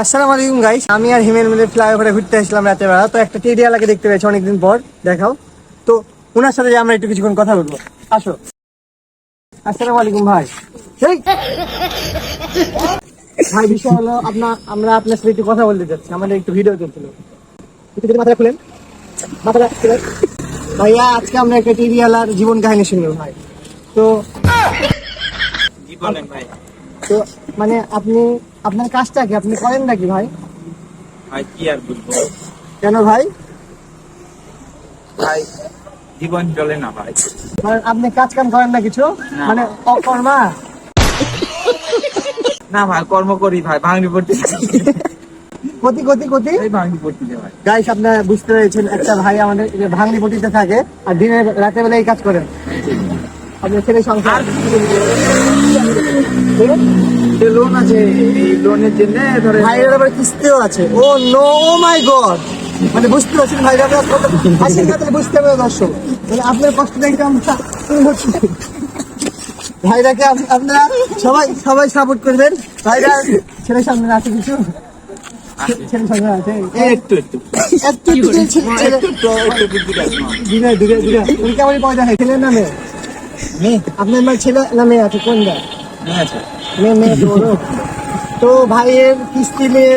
আসসালামু আলাইকুম গাইস আমি আর হিমেল মিলে ফ্লাইওভারে ঘুরতে আসলাম রাতের বেলা। তো একটা টেডিয়ালাকে দেখতে পেয়েছি অনেকদিন পর। দেখাও। তো ওনার সাথে আমরা একটু কিছুক্ষণ কথা বলব। আসো। আসসালামু আলাইকুম, ভাই। ভাই, বিষয় হলো আপনার আমরা আপনার সাথে একটু কথা বলতে চাচ্ছি আমাদের একটু ভিডিও চলছিল। একটু খুলেন। মাথাটা খুলেন ভাইয়া, আজকে আমরা একটা টেডিয়ালার জীবন কাহিনী শুনব, ভাই। তো ভাই? তো মানে আপনি আপনার কাজটা কি? আপনি করেন নাকি ভাই? ভাই কি আর বলব? কেন ভাই? ভাই জীবন চলে না ভাই। মানে আপনি কাজ কাম করেন না কিছু? মানে অকর্মা? না ভাই কর্ম করি ভাই ভাঙনি পড়তে কতি কতি কতি ভাঙনি পড়তে ভাই। গাইস আপনারা বুঝতে পেরেছেন একটা ভাই আমাদের ভাঙনি পটিতে থাকে আর দিনের রাতের বেলা এই কাজ করেন। আপনার ছেলে সংসার। লোন আছে এই লোনের জন্য ধরে ভাইয়ের আবার কিস্তিও আছে ও নো ও মাই গড মানে বুঝতে পারছেন আপনারা হাসির বুঝতে পারবে দর্শক মানে আপনার কষ্ট দেখতে আমরা ভাইরাকে আপ- আপনারা সবাই সবাই সাপোর্ট করবেন ভাইরা ছেলের সামনে আছে কিছু ছেলে- ছেলে হয় আপনার মানে ছেলে নামে আছে কোনটা মেয়ে তো ভাইয়ের কিস্তি নিয়ে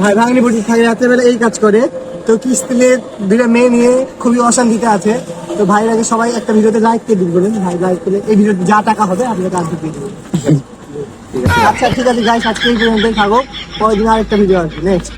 ভাই ভাঙনি বটি খাই রাতের বেলা এই কাজ করে। তো কিস্তি নিয়ে দুইটা মেয়ে নিয়ে খুবই অশান্তিতে আছে। তো ভাইয়ের আগে সবাই একটা ভিডিওতে লাইক করে দিন বলেন। ভাই লাইক করে এই ভিডিওতে যা টাকা হবে, আপনি তার দিয়ে দেবেন আচ্ছা ঠিক আছে গাইস আজকে এই পর্যন্তই থাকো পরের দিন আরেকটা ভিডিও আসবে। নেক্সট